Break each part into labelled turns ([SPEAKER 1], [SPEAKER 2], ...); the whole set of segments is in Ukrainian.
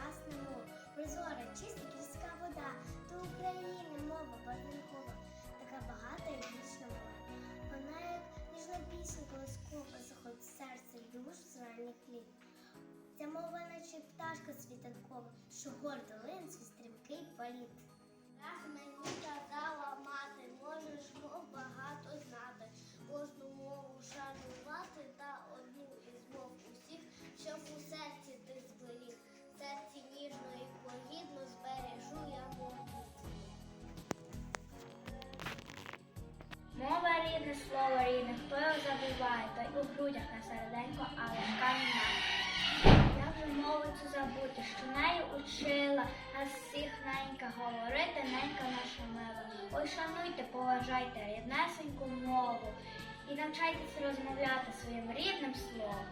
[SPEAKER 1] прекрасна мова, прозора, чиста кільська вода, до України мова барвінкова, така багата і вічна мова. Вона як ніжна пісня колоскова, заходить серце й душу з ранніх літ. Ця мова, наче пташка світанкова, що гордо лин свій стрімкий політ. Раз мені казала
[SPEAKER 2] забуває, той у грудях на середенько, але в камінь. Як мову цю забути, що нею учила нас всіх ненька говорити, ненька наша мила. Ой, шануйте, поважайте ріднесеньку мову і навчайтеся розмовляти своїм рідним словом.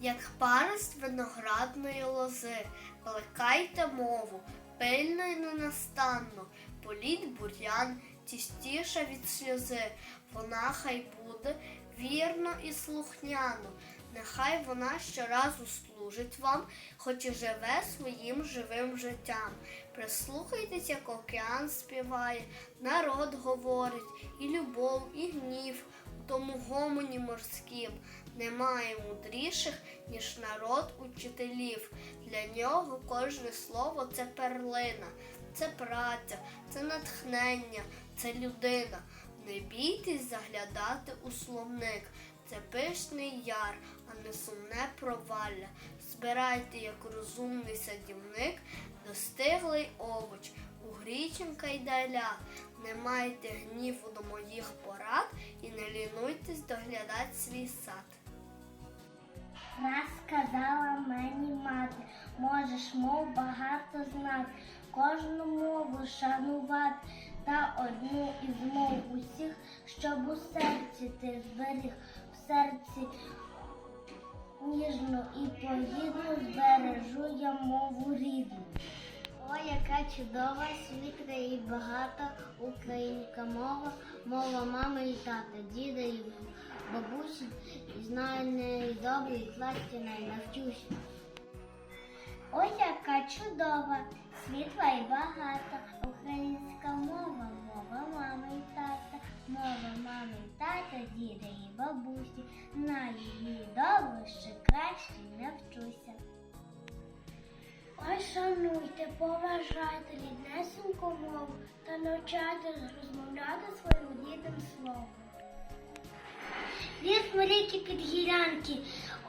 [SPEAKER 1] Як парость виноградної лози, плекайте мову, пильно й ненастанно, політь бур'ян, тістіша від сльози, вона хай буде вірно і слухняно, нехай вона щоразу служить вам, хоч і живе своїм живим життям. Прислухайтесь, як океан співає, народ говорить, і любов, і гнів у тому гомоні морським. Немає мудріших, ніж народ учителів. Для нього кожне слово це перлина, це праця, це натхнення, це людина. Не бійтесь заглядати у словник. Це пишний яр, а не сумне провалля. Збирайте, як розумний садівник, достиглий овоч, у гріченка й даля. Не майте гніву до моїх порад і не лінуйтесь доглядати свій сад.
[SPEAKER 2] Раз сказала мені мати, можеш мов багато знати, кожну мову шанувати та одну із мов усіх, щоб у серці ти зберіг, в серці ніжно і погідно збережу я мову рідну. О, яка чудова, світла і багата українська мова, мова мами і тата, діда і бабусі, і знаю неї добре, і класті навчуся. Ой, яка чудова, світла і багата, українська мова, мова мами і тата, мова мами і тата, діда і бабусі, знаю її добре, ще краще навчуся. Ой, шануйте, поважайте ріднесеньку мову та навчайте розмовляти своїм рідним словом. Ліс моріки під гілянки,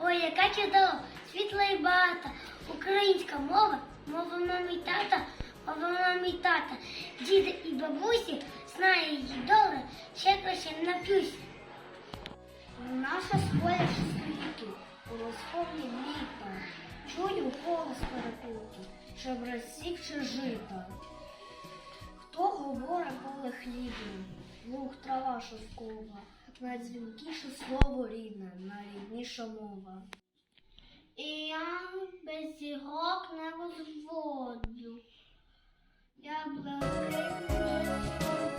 [SPEAKER 2] ой, яка чудова, світла і багата, українська мова, мова мами й тата, мова мами й тата, діда і бабусі, знає її добре, ще краще навчуся. Наша своя світі, колоскові літа, чую голос перепуту, щоб розсікши жито. Хто говорить коли хлібне, луг трава шовкова, найдзвінкіше слово рідне, найрідніша мова. І зірок не розводжу. Я блакитне сонце,